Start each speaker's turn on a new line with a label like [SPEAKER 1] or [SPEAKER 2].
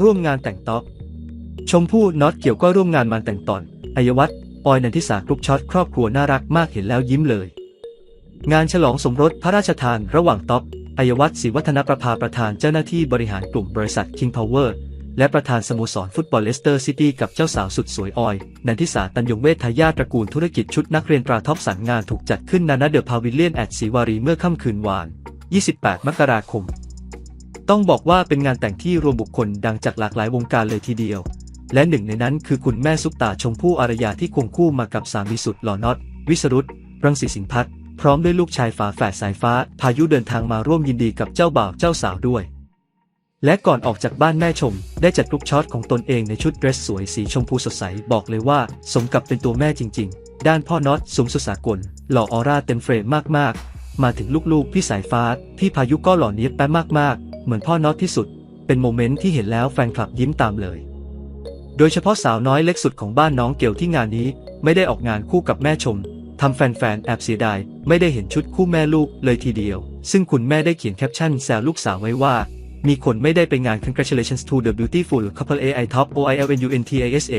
[SPEAKER 1] ร่วมงานแต่งต๊อก ชมพู่น็อตเกี่ยวก็ร่วมงานมันแต่งตอนอัยวัฒน์ออยนันทิสากรุ๊ปช็อตครอบครัวน่ารักมากเห็นแล้วยิ้มเลย งานฉลองสมรสพระราชทานระหว่างต๊อกอัยวัฒน์ศรีวัฒนประภาประธานเจ้าหน้าที่บริหารกลุ่มบริษัท King Power และประธานสโมสรฟุตบอลเลสเตอร์ซิตี้กับเจ้าสาวสุดสวยออย นันทิสาตันยงเวททายาทตระกูลธุรกิจชุดนักเรียนตราท็อปสันงานถูกจัดขึ้นนานาเดอะพาวิเลียนแอดศรีวารีเมื่อค่ำคืนวาน 28 มกราคม ต้องบอกว่าเป็นงานแต่งที่รวมบุคคลดังจากหลากหลายวงการเลยทีเดียว และหนึ่งในนั้นคือคุณแม่ซุปตาชมพู่อารยาที่ควงคู่มากับสามีสุดหล่อน็อตวิสรุตรังสีสิงห์พัฒน์พร้อมด้วยลูกชายฝาแฝดสายฟ้า พายุเดินทางมาร่วมยินดีกับเจ้าบ่าวเจ้าสาวด้วย และก่อนออกจากบ้านแม่ชม ได้จัดรุ๊ปช็อตของตนเองในชุดเดรสสวยสีชมพูสดใสบอกเลยว่า สมกับเป็นตัวแม่จริง ๆ ด้านพ่อน็อตสูงสุดสากล หล่อออร่าเต็มเฟรมมากๆ มาถึงลูกๆพี่สายฟ้าพี่พายุก็หล่อเนี้ยบแป๊บมากๆ เหมือนพ่อน็อตที่สุด เป็นโมเมนต์ที่เห็นแล้วแฟนคลับยิ้มตามเลย โดยเฉพาะสาวน้อยเล็กสุดของบ้านน้องเกลที่งานนี้ ไม่ได้ออกงานคู่กับแม่ชมทำแฟนๆแอบเสียดายไม่ได้เห็นชุดคู่แม่ลูกเลยทีเดียว ซึ่งคุณแม่ได้เขียนแคปชั่นแซวลูกสาวไว้ว่า มีคนไม่ได้ไปงาน congratulations to the beautiful couple AI top O I L N U N T A S A